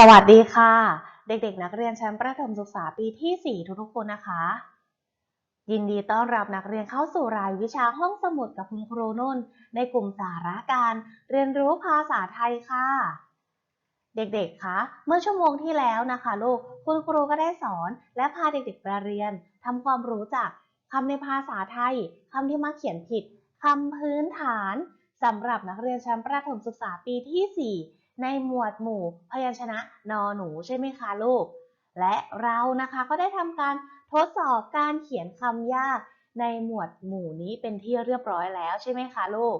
สวัสดีค่ะ เด็กๆ นักเรียนชั้นประถมศึกษาปีที่ 4 ทุกๆคนนะคะ ยินดีต้อนรับนักเรียนเข้าสู่รายวิชาห้องสมุดกับคุณครูนุ่น ในกลุ่มสาระการเรียนรู้ภาษาไทยค่ะ เด็กๆคะเมื่อชั่วโมงที่แล้วนะคะลูกคุณครูก็ได้สอนและพาเด็กๆไปเรียนทำความรู้จักคำในภาษาไทยคำที่มาเขียนผิดคำพื้นฐานสำหรับนักเรียนชั้นประถมศึกษาปีที่ 4 ในหมวดหมู่พยัญชนะนอหนูใช่ไหมคะลูก และเรานะคะก็ได้ทำการทดสอบการเขียนคำยากในหมวดหมู่นี้เป็นที่เรียบร้อยแล้วใช่ไหมคะลูก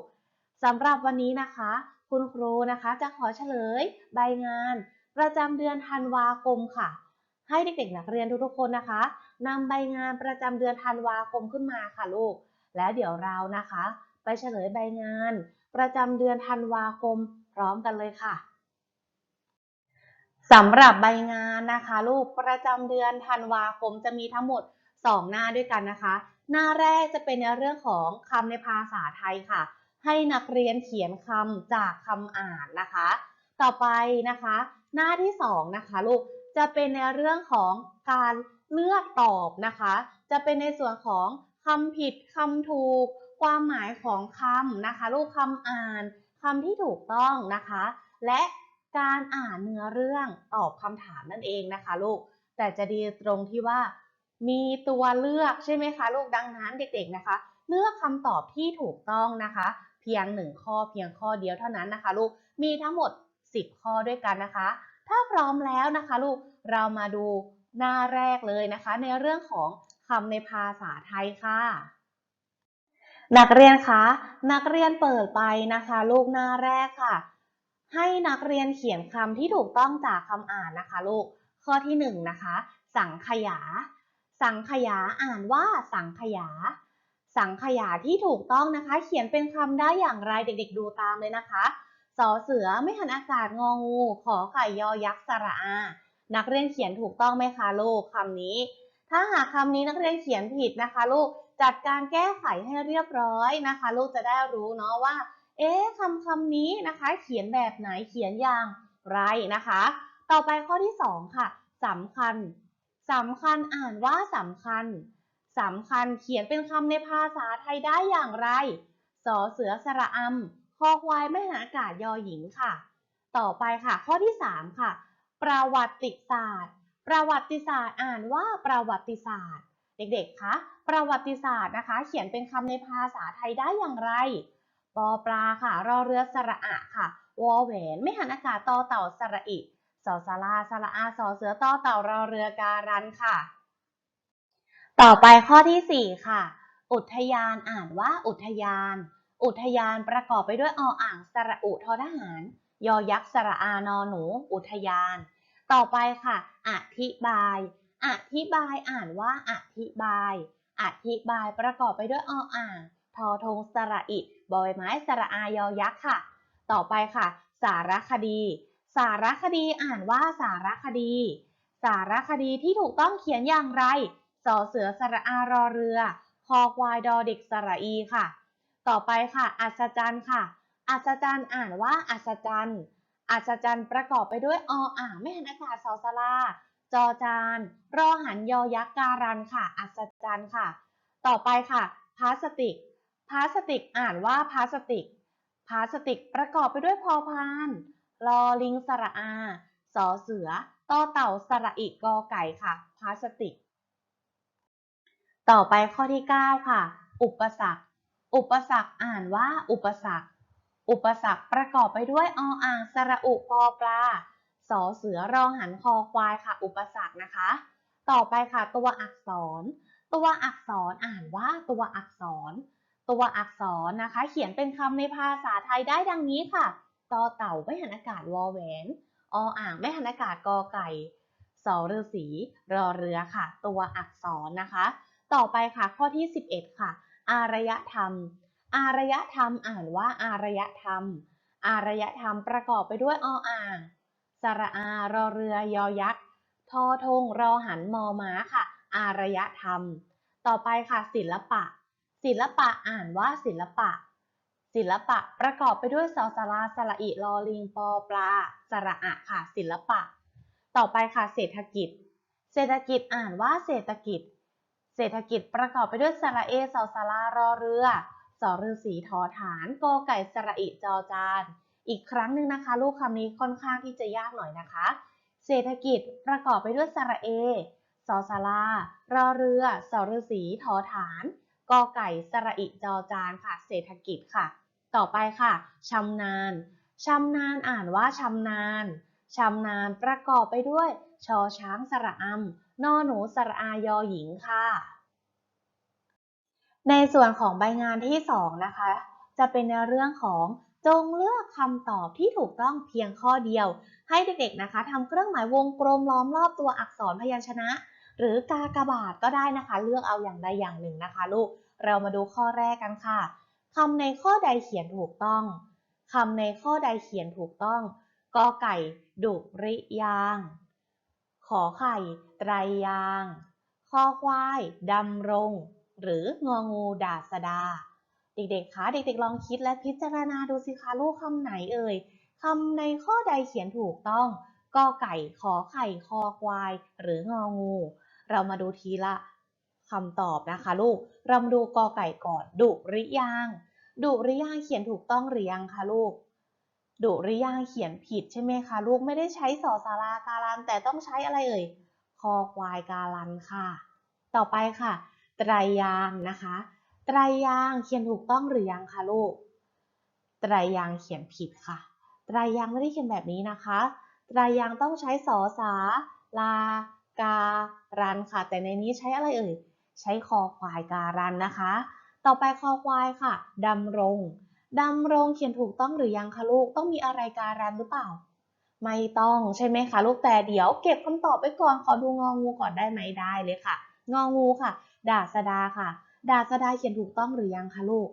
สำหรับวันนี้นะคะ คุณครูนะคะจะขอเฉลย ใบงาน ประจำเดือนธันวาคมค่ะ ให้เด็กๆนักเรียนทุกๆคนนะคะนำใบงานประจำเดือนธันวาคมขึ้นมาค่ะลูก แล้วเดี๋ยวเรานะคะ ไปเฉลยใบงาน ประจำเดือนธันวาคมพร้อมกันเลยค่ะ สำหรับใบงานนะคะ ลูกประจำเดือนธันวาคมจะมีทั้งหมด 2 หน้าด้วยกันนะคะ หน้าแรกจะเป็นในเรื่องของคำในภาษาไทยค่ะ ให้นักเรียนเขียนคำจากคำอ่านนะคะ ต่อไปนะคะ หน้าที่2นะคะลูกจะเป็นในเรื่องของการเลือกตอบนะคะ จะเป็นในส่วนของคำผิดคำถูก ความหมายของคำนะคะ ลูกคำอ่านคำที่ถูกต้องนะคะ และ การอ่านเนื้อเรื่องตอบคำถามนั่นเองนะคะลูก แต่จะดีตรงที่ว่า มีตัวเลือกใช่ไหมคะลูกดังนั้นเด็กๆนะคะ เลือกคำตอบที่ถูกต้องนะคะ เพียงหนึ่งข้อเพียงข้อเดียวเท่านั้นนะคะลูกมีทั้งหมด 10 ข้อด้วยกันนะคะ ถ้าพร้อมแล้วนะคะลูกเรามาดูหน้าแรกเลยนะคะ ในเรื่องของคำในภาษาไทยค่ะ นักเรียนคะนักเรียนเปิดไปนะคะ ลูกหน้าแรกค่ะ ให้นักเรียนเขียนคำที่ถูกต้องจากคำอ่านนะคะลูก ข้อที่หนึ่งนะคะ สังขยา สังขยาอ่านว่าสังขยา สังขยาที่ถูกต้องนะคะ เขียนเป็นคำได้อย่างไรเด็กๆดูตามเลยนะคะสอเสือไม่หันอากาศงองู ขอไข่ยอยักษ์สระอา นักเรียนเขียนถูกต้องไหมคะลูกคำนี้ ถ้าหากคำนี้นักเรียนเขียนผิดนะคะ ลูกจัดการแก้ไขให้เรียบร้อยนะคะ ลูกจะได้รู้เนาะว่า เอ๊ะคำคำนี้นะคะ เขียนแบบไหนเขียนอย่างไรนะคะ ต่อไปข้อที่สองค่ะสำคัญสำคัญอ่านว่าสำคัญสำคัญเขียนเป็นคำในภาษาไทยได้อย่างไรสอเสือสระอำคอควายไม่หาอากาศยอหญิงค่ะ ต่อไปค่ะ ข้อที่สามค่ะ ประวัติศาสตร์ ประวัติศาสตร์อ่านว่าประวัติศาสตร์ เด็กๆคะประวัติศาสตร์นะคะ เขียนเป็นคำในภาษาไทยได้อย่างไร ปอปลาค่ะ รอเรือสระอะค่ะ วอแหวน ไม่หันอากาศต่อเต่าสระอิสอสาราสระอาสอเสือต่อเต่ารอเรือการันค่ะ ต่อไปข้อที่สี่ค่ะ อุทยานอ่านว่าอุทยาน อุทยานประกอบไปด้วยออ่างสระอุทอทหาร ยอยักษ์สระอานอหนู อุทยาน ต่อไปค่ะ อธิบาย อธิบายอ่านว่าอธิบาย อธิบายประกอบไปด้วยออ่าง ทอทงสระอิบอยไม้สระอายอยักษ์ค่ะ ต่อไปค่ะ สารคดี สารคดีอ่านว่าสารคดี สารคดีที่ถูกต้องเขียนอย่างไรสอเสือสระอารอเรือ คอควายดอเด็กสระอีค่ะ ต่อไปค่ะ อัศจรรย์ค่ะ อัศจรรย์อ่านว่าอัศจรรย์อัศจรรย์ประกอบไปด้วยออ่างไม่หันอากาศสอสลาจอจานรอหันยอยักษ์การันค่ะ อัศจรรย์ค่ะ ต่อไปค่ะ พลาสติก พลาสติกอ่านว่าพลาสติก พลาสติกประกอบไปด้วยพอพานลอลิงสระอา สอเสือต่อเต่าสระอิกอไก่ค่ะ พลาสติก ต่อไปข้อที่ 9 ค่ะ อุปสรรค อุปสรรคอ่านว่า อุปสรรค อุปสรรคประกอบไปด้วยออ่างสระอุปอปลา สอเสือรองหันคอควายค่ะ อุปสรรคนะคะ ต่อไปค่ะ ตัวอักษร ตัวอักษรอ่านว่าตัวอักษร ตัวอักษรนะคะ เขียนเป็นคำในภาษาไทยได้ดังนี้ค่ะต่อเต่าไม่หันอากาศวอแหวนออ่างไม่หันอากาศกอไก่สอฤาษีรอเรือค่ะ ตัวอักษรนะคะ ต่อไปค่ะข้อที่ 11 ค่ะ อารยธรรม อารยธรรมอ่านว่าอารยธรรม อารยธรรมประกอบไปด้วยออ่างสระอารอเรือยอยักษ์ทอทงรอหันมอม้าค่ะ อารยธรรม ต่อไปค่ะศิลปะ ศิลปะอ่านว่าศิลปะ ศิลปะประกอบไปด้วยสอสาราสระอิลอลิงปอปลาสระอะค่ะศิลปะ ต่อไปค่ะเศรษฐกิจ เศรษฐกิจอ่านว่าเศรษฐกิจ เศรษฐกิจประกอบไปด้วยสระเอสอสารารอเรือสอฤาษีทอฐานกอไก่สระอิจอจาน อีกครั้งหนึ่งนะคะ ลูกคำนี้ค่อนข้างที่จะยากหน่อยนะคะ เศรษฐกิจประกอบไปด้วยสระเอสอสารารอเรือสอฤาษีทอฐาน กอไก่สระอิจอจานค่ะ เศรษฐกิจค่ะ ต่อไปค่ะชำนาญชำนาญอ่านว่าชำนาญชำนาญประกอบไปด้วยชอช้างสระอำนอหนูสระอายอหญิงค่ะ ในส่วนของใบงานที่ 2 นะคะ จะเป็นในเรื่องของจงเลือกคำตอบที่ถูกต้องเพียงข้อเดียว ให้เด็กๆนะคะทำเครื่องหมายวงกลมล้อมรอบตัวอักษรพยัญชนะ หรือกากบาทก็ได้นะคะ เลือกเอาอย่างใดอย่างหนึ่งนะคะลูก เรามาดูข้อแรกกันค่ะคำในข้อใดเขียนถูกต้องคำในข้อใดเขียนถูกต้องกอไก่ดุริยาง ขอไข่ไตรยางคอควายดำรง หรืององูดาษดา เด็กๆคะเด็กๆลองคิดและพิจารณาดูสิคะลูกคำไหนเอ่ยคำในข้อใดเขียนถูกต้องกอไก่ขอไข่คอควาย หรืององู เรามาดูทีละคำตอบนะคะลูก เรามาดูกอไก่ก่อน ดุหริยางดุหริยางเขียนถูกต้องหรือยังคะลูก ดุหริยางเขียนผิดใช่ไหมคะลูกไม่ได้ใช้สอสาราการัน แต่ต้องใช้อะไรเอ่ย คอควายการันค่ะ ต่อไปค่ะ ไตรยางนะคะ ไตรยางเขียนถูกต้องหรือยังคะลูก ไตรยางเขียนผิดค่ะ ไตรยางไม่ได้เขียนแบบนี้นะคะ ไตรยางต้องใช้สอสาลา การันค่ะ แต่ในนี้ใช้อะไรเอ่ย ใช้คอควายการันนะคะ ต่อไปคอควายค่ะดำรงดำรงเขียนถูกต้องหรือยังคะลูก ต้องมีอะไรการันหรือเปล่า ไม่ต้องใช่ไหมคะลูกแต่เดี๋ยวเก็บคำตอบไปก่อนขอดูงองูก่อนได้ไหมได้เลยค่ะ งองูค่ะ ดาษดาค่ะ ดาษดาเขียนถูกต้องหรือยังคะลูก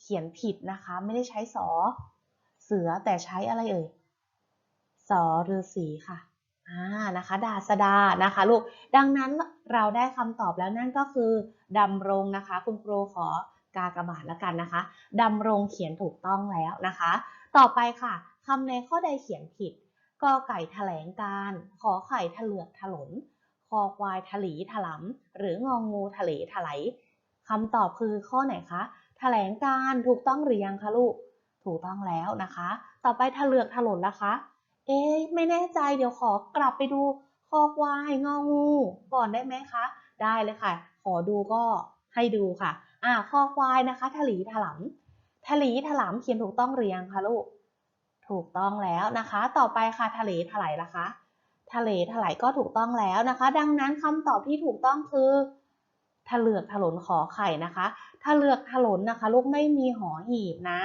เขียนผิดนะคะ ไม่ได้ใช้สอ เสือแต่ใช้อะไรเอ่ยสอฤาษีค่ะ อ่านะคะดาษดานะคะลูกดังนั้นเราได้คำตอบแล้วนั่นก็คือดำรงนะคะ คุณครูขอกากระบาทแล้วกันนะคะดำรงเขียนถูกต้องแล้วนะคะ ต่อไปค่ะคำในข้อใดเขียนผิดกอไก่แถลงการขอไข่ถลือกถลนคอควายถลีถลำหรืององงูทะเลถลายคำตอบคือข้อไหนคะแถลงการถูกต้องหรือยังคะลูก ถูกต้องแล้วนะคะ ต่อไปถลือกถลนนะคะ เอ๊ะไม่แน่ใจเดี๋ยวขอกลับไปดูคอควายงองูก่อนได้ไหมคะ ได้เลยค่ะ ขอดูก็ให้ดูค่ะอ่าคอควายนะคะถลีถลำถลีถลำเขียนถูกต้องหรือยังคะลูก ถูกต้องแล้วนะคะ ต่อไปค่ะทะเลถลายล่ะคะ ทะเลถลายก็ถูกต้องแล้วนะคะ ดังนั้นคำตอบที่ถูกต้องคือทะเลือกถลนขอไข่นะคะทะเลือกถลนนะคะ ลูกไม่มีหอหีบนะ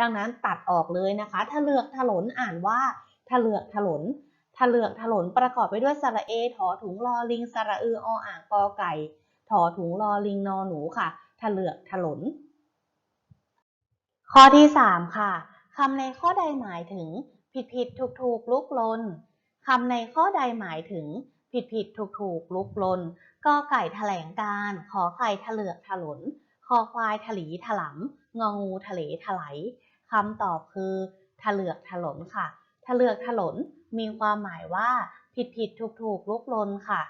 ดังนั้นตัดออกเลยนะคะทะเลือกถลนอ่านว่า ทะเลือกถลนทะเลือกถลนประกอบไปด้วยสระเอถอถุงลอลิงสระอือออ่างกอไก่ถอถุงลอลิงนอหนูค่ะทะเลือกถลน ข้อที่ 3 ค่ะคำในข้อใดหมายถึง ผิดผิดถูกถูกลุกลนคำในข้อใดหมายถึง ผิดผิดถูกถูกลุกลนกอไก่แถลงการขอไข่ทะเลือกถลนคอควายถลีถลำงองูทะเลถลายคำตอบคือทะเลือกถลนค่ะ ทะเลือกถลน มีความหมายว่า ผิดผิดถูกถูกลุกลนค่ะ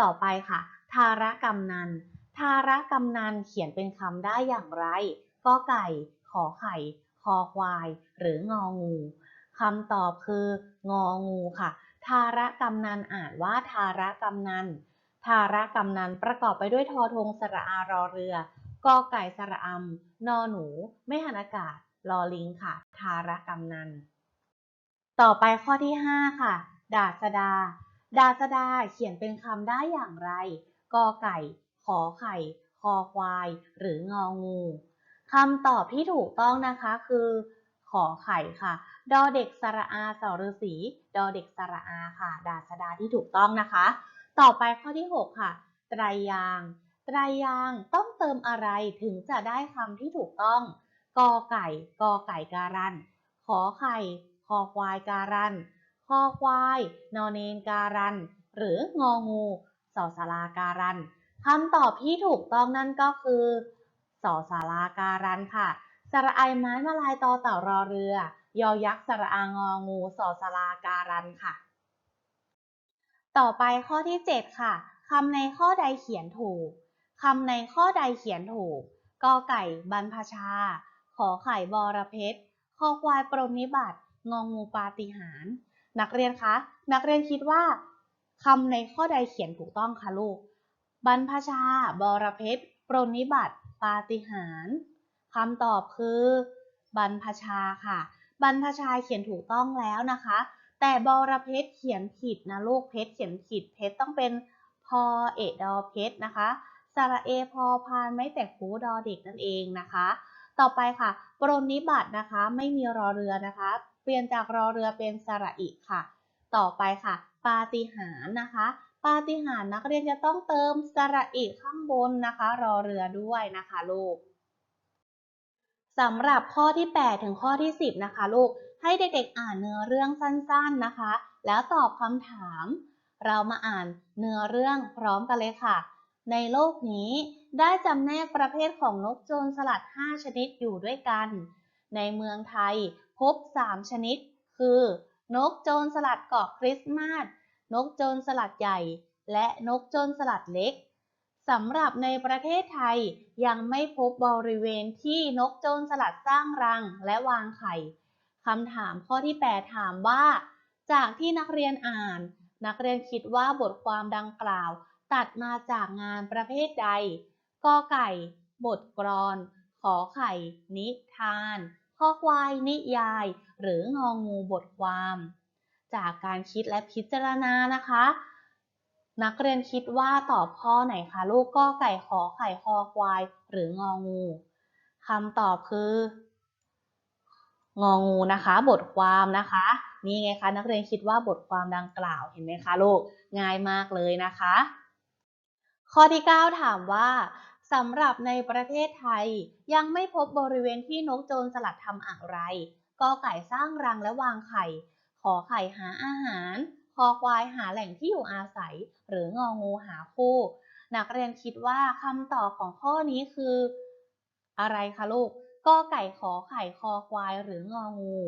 ต่อไปค่ะ ทารกำนัน ทารกำนันเขียนเป็นคำได้อย่างไรกอไก่ ขอไข่ คอควาย หรืององูคำตอบคืององูค่ะ ทารกำนันอ่านว่าทารกำนัน ทารกำนันประกอบไปด้วยทอทงสระอารอเรือกอไก่สระอำนอหนู ไม่หันอากาศ ลอลิงค่ะ ทารกำนัน ต่อไปข้อที่ 5 ค่ะ ดาษดา ดาษดาเขียนเป็นคำได้อย่างไร กอไก่ ขอไข่ คอควาย หรืององูคำตอบที่ถูกต้องนะคะคือ ขอไข่ค่ะ ดอเด็กสระอาสอฤาษีดอเด็กสระอาค่ะ ดาษดาที่ถูกต้องนะคะ ต่อไปข้อที่ 6 ค่ะ ไตรยาง ไตรยางต้องเติมอะไรถึงจะได้คำที่ถูกต้อง กอไก่ กอไก่การัน ขอไข่ อควายการัน คอควาย นอเนนการัน หรืององูสอสาราการันคำตอบที่ถูกต้องนั่นก็คือสอสาราการันค่ะ สระไอไม้มาลายต่อเต่ารอเรือ ยอยักษ์สระอางองูสอสาราการันค่ะ ต่อไปข้อที่ 7 ค่ะคำในข้อใดเขียนถูกคำในข้อใดเขียนถูกกอไก่บรรพชา ขอไข่บอระเพชรคอควายปรนนิบัติ งองูปาฏิหาริย์นักเรียนคะ นักเรียนคิดว่าคำในข้อใดเขียนถูกต้องคะลูก บรรพชา บรเพชรปรนิบัติ ปาฏิหาริย์คำตอบคือ บรรพชาค่ะ บรรพชาเขียนถูกต้องแล้วนะคะ แต่บรเพชรเขียนผิดนะลูกเพชรเขียนผิดเพชรต้องเป็นพอเอดอเพชรนะคะสระเอพอพานไม่แต่คูดอเด็กนั่นเองนะคะ ต่อไปค่ะ ปรนิบัตินะคะ ไม่มีรอเรือนะคะ เปลี่ยนจากรอเรือเป็นสระอิค่ะ ต่อไปค่ะ ปาฏิหารนะคะ ปาฏิหารนักเรียนจะต้องเติมสระอิข้างบนนะคะ รอเรือด้วยนะคะลูกสำหรับข้อที่ 8 ถึงข้อที่ 10 นะคะลูก ให้เด็กๆอ่านเนื้อเรื่องสั้นๆนะคะ แล้วตอบคำถาม เรามาอ่านเนื้อเรื่องพร้อมกันเลยค่ะ ในโลกนี้ได้จำแนกประเภทของนกโจรสลัด 5 ชนิดอยู่ด้วยกัน ในเมืองไทย พบ 3 ชนิด คือ นกโจรสลัดเกาะคริสต์มาส นกโจรสลัดใหญ่ และนกโจรสลัดเล็กสำหรับในประเทศไทยยังไม่พบบริเวณที่นกโจรสลัดสร้างรังและวางไข่คำถามข้อที่ 8 ถามว่า จากที่นักเรียนอ่าน นักเรียนคิดว่าบทความดังกล่าว ตัดมาจากงานประเภทใดกอไก่ บทกลอน ขอไข่ นิทาน ข้อควายนิยาย หรืององูบทความ จากการคิดและพิจารณานะคะ นักเรียนคิดว่าตอบข้อไหนคะลูกก็ไก่ขอไข่คอควาย หรืององูคำตอบคืององูนะคะ บทความนะคะ นี่ไงคะ นักเรียนคิดว่าบทความดังกล่าวเห็นไหมคะลูกง่ายมากเลยนะคะ ข้อที่ 9 ถามว่า สำหรับในประเทศไทย ยังไม่พบบริเวณที่นกโจรสลัดทำอะไรกอไก่สร้างรังและวางไข่ ขอไข่หาอาหาร คอควายหาแหล่งที่อยู่อาศัย หรืององูหาคู่ นักเรียนคิดว่าคำตอบของข้อนี้คือ อะไรคะลูกกอไก่ขอไข่คอควายหรืององู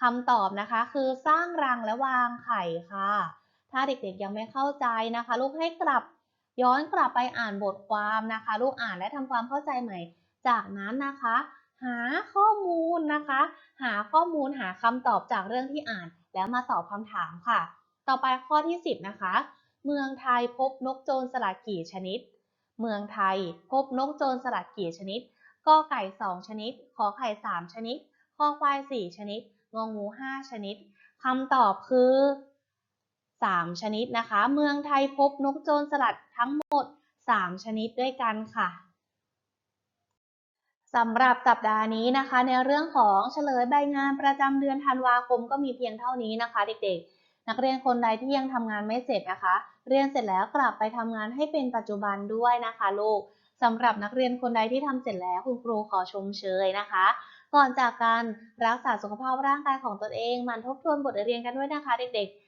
คำตอบนะคะคือสร้างรังและวางไข่ค่ะ ถ้าเด็กๆยังไม่เข้าใจนะคะ ลูกให้กลับ ย้อนกลับไปอ่านบทความนะคะ ลูกอ่านและทำความเข้าใจใหม่ จากนั้นนะคะ หาข้อมูลนะคะ หาข้อมูลหาคำตอบจากเรื่องที่อ่าน แล้วมาตอบคำถามค่ะ ต่อไปข้อที่ 10 นะคะ เมืองไทยพบนกโจรสลัดกี่ชนิด เมืองไทยพบนกโจรสลัดกี่ชนิดกอไก่ 2 ชนิด ขอไข่ 3 ชนิดคอควาย 4 ชนิด งองู 5 ชนิดคำตอบคือ 3 ชนิดนะคะ เมืองไทยพบนกโจรสลัดทั้งหมด 3 ชนิดด้วยกันค่ะสำหรับสัปดาห์นี้นะคะ ในเรื่องของเฉลยใบงานประจำเดือนธันวาคมก็มีเพียงเท่านี้นะคะ เด็กๆ นักเรียนคนใดที่ยังทำงานไม่เสร็จนะคะ เรียนเสร็จแล้วกลับไปทำงานให้เป็นปัจจุบันด้วยนะคะลูกสำหรับนักเรียนคนใดที่ทำเสร็จแล้วคุณครูขอชมเชยนะคะ ก่อนจากการรักษาสุขภาพร่างกายของตนเองมันทบทวนบทเรียนกันด้วยนะคะ เด็กๆ